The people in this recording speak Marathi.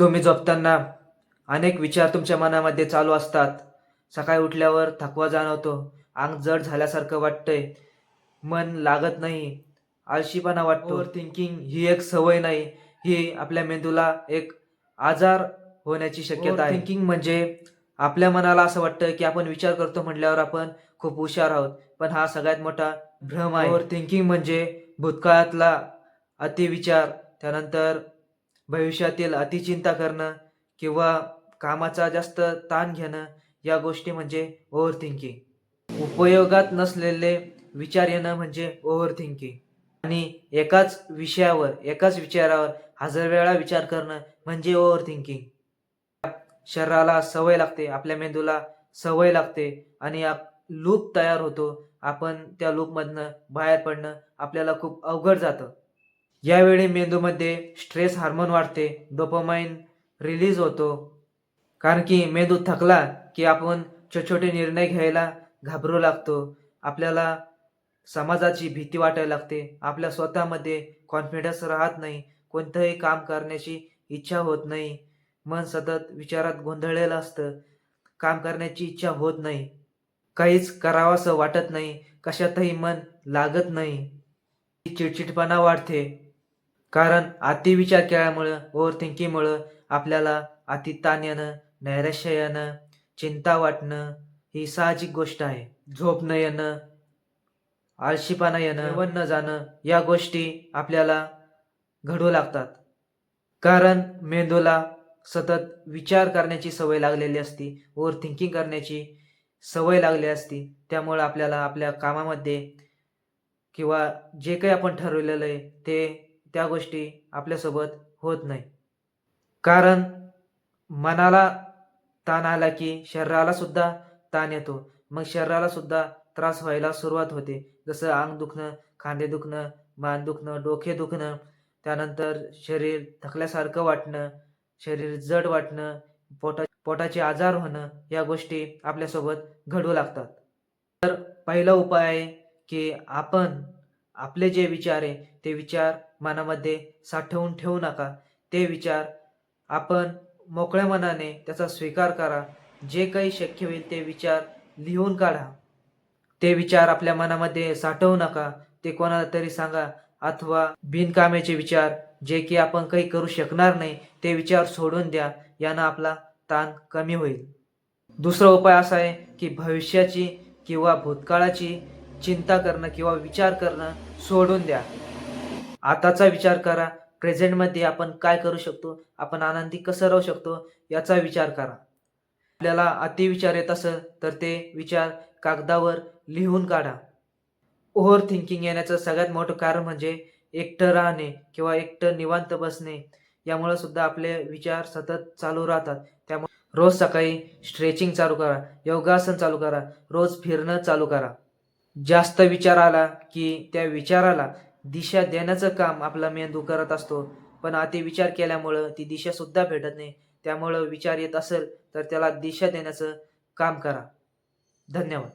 तुम्ही झोपताना अनेक विचार तुमच्या मनामध्ये चालू असतात. सकाळी उठल्यावर थकवा जाणवतो. अंग जड झाल्यासारखं वाटतंय. मन लागत नाही. आळशीपणा वाटतो. थिंकिंग ही एक सवय नाही. ही आपल्या मेंदूला एक आजार होण्याची शक्यता आहे. थिंकिंग म्हणजे आपल्या मनाला असं वाटतं की आपण विचार करतो म्हटल्यावर आपण खूप हुशार आहोत. पण हा सगळ्यात मोठा भ्रम आहे. थिंकिंग म्हणजे भूतकाळातला अतिविचार. त्यानंतर भविष्यातील अतिचिंता करणं किंवा कामाचा जास्त ताण घेणं या गोष्टी म्हणजे ओव्हर थिंकिंग उपयोगात नसलेले विचार येणं म्हणजे ओव्हर थिंकिंग आणि एकाच विषयावर एकाच विचारावर हजार वेळा विचार करणं म्हणजे ओव्हर थिंकिंग शरीराला सवय लागते आपल्या मेंदूला सवय लागते आणि लूप तयार होतो. आपण त्या लूपमधनं बाहेर पडणं आपल्याला खूप अवघड जातं. यावेळी मेंदूमध्ये स्ट्रेस हार्मोन वाढते डोपामाइन रिलीज होतो. कारण की मेंदू थकला की आपण छोटे छोटे निर्णय घ्यायला घाबरू लागतो. आपल्याला समाजाची भीती वाटायला लागते. आपल्या स्वतःमध्ये कॉन्फिडन्स राहत नाही. कोणतंही काम करण्याची इच्छा होत नाही. मन सतत विचारात गोंधळलेलं असतं. काम करण्याची इच्छा होत नाही. काहीच करावंसं वाटत नाही. कशातही मन लागत नाही. चिडचिडपणा वाढते. कारण अतिविचार केल्यामुळं ओव्हर थिंकिंगमुळं आपल्याला अति ताण येणं नैराश्य येणं चिंता वाटणं ही साहजिक गोष्ट आहे. झोप न येणं आळशीपणा येणं जेवण न जाणं या गोष्टी आपल्याला घडू लागतात. कारण मेंदूला सतत विचार करण्याची सवय लागलेली असती ओव्हर थिंकिंग करण्याची सवय लागली असती त्यामुळं आपल्याला आपल्या कामामध्ये किंवा जे काही आपण ठरवलेलं आहे ते त्या गोष्टी आपल्यासोबत होत नाही. कारण मनाला ताण आला की शरीराला सुद्धा ताण येतो. मग शरीराला सुद्धा त्रास व्हायला सुरुवात होते. जसं अंग दुखणं खांदे दुखणं मान दुखणं डोके दुखणं त्यानंतर शरीर थकल्यासारखं वाटणं शरीर जड वाटणं पोटा पोटाचे आजार होणं या गोष्टी आपल्यासोबत घडू लागतात. तर पहिला उपाय आहे की आपण आपले जे विचार आहे ते विचार मनामध्ये साठवून ठेवू नका. ते विचार आपण मोकळ्या मनाने त्याचा स्वीकार करा. जे काही शक्य होईल ते विचार लिहून काढा. ते विचार आपल्या मनामध्ये साठवू नका. ते कोणाला तरी सांगा. अथवा बिनकामाचे विचार जे की आपण काही करू शकणार नाही ते विचार सोडून द्या. यानं आपला ताण कमी होईल. दुसरा उपाय असा आहे की भविष्याची किंवा भूतकाळाची चिंता करणं किंवा विचार करणं सोडून द्या. आताचा विचार करा प्रेझेंटमध्ये आपण काय करू शकतो? आपण आनंदी कसं राहू शकतो? याचा विचार करा. आपल्याला अतिविचार येत असेल तर ते विचार कागदावर लिहून काढा. ओव्हर थिंकिंग येण्याचं सगळ्यात मोठं कारण म्हणजे एकटं राहणे किंवा एकटं निवांत बसणे. यामुळे सुद्धा आपले विचार सतत चालू राहतात. त्यामुळे रोज सकाळी स्ट्रेचिंग चालू करा योगासन चालू करा रोज फिरणं चालू करा. जास्त विचार आला की त्या विचाराला दिशा देण्याचं काम आपला मेंदू करत असतो. पण अति विचार केल्यामुळं ती दिशा सुद्धा भेटत नाही. त्यामुळं विचार येत असेल तर त्याला दिशा देण्याचं काम करा. धन्यवाद.